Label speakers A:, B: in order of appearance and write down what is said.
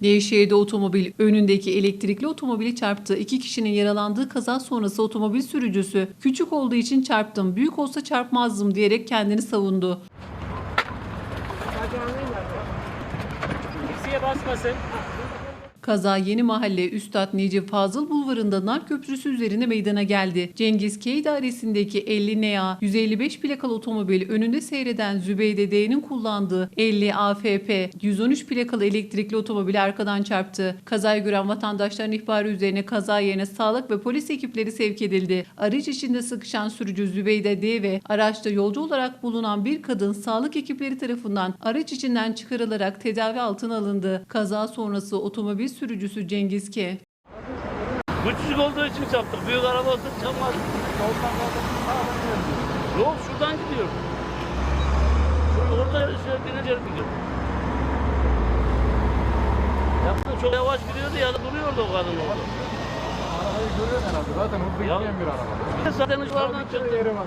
A: Nevşehir'de otomobil önündeki elektrikli otomobili çarptı. İki kişinin yaralandığı kaza sonrası otomobil sürücüsü küçük olduğu için çarptım, büyük olsa çarpmazdım diyerek kendini savundu.
B: Eksiye basmasın.
A: Kaza Yeni Mahalle Üstad Necip Fazıl Bulvarı'nda Nar Köprüsü üzerine meydana geldi. Cengiz K idaresindeki 50 NA 155 plakalı otomobil önünde seyreden Zübeyde D'nin kullandığı 50 AFP 113 plakalı elektrikli otomobili arkadan çarptı. Kazayı gören vatandaşların ihbarı üzerine kaza yerine sağlık ve polis ekipleri sevk edildi. Araç içinde sıkışan sürücü Zübeyde D ve araçta yolcu olarak bulunan bir kadın sağlık ekipleri tarafından araç içinden çıkarılarak tedavi altına alındı. Kaza sonrası otomobil sürücüsü Cengiz K.
B: Bu olduğu için çarptık. Büyük araba olsa çarpmaz. Yok şuradan gidiyor. Orada şöyle bineceğiz gidiyor. Yaptı çok yavaş gidiyordu ya da duruyordu o kadın orada.
C: Arabayı görüyor herhalde. Zaten hızlı
B: Ya.
C: gitmeyen bir araba.
B: Zaten ışıklardan çıktı.
C: Yeri var.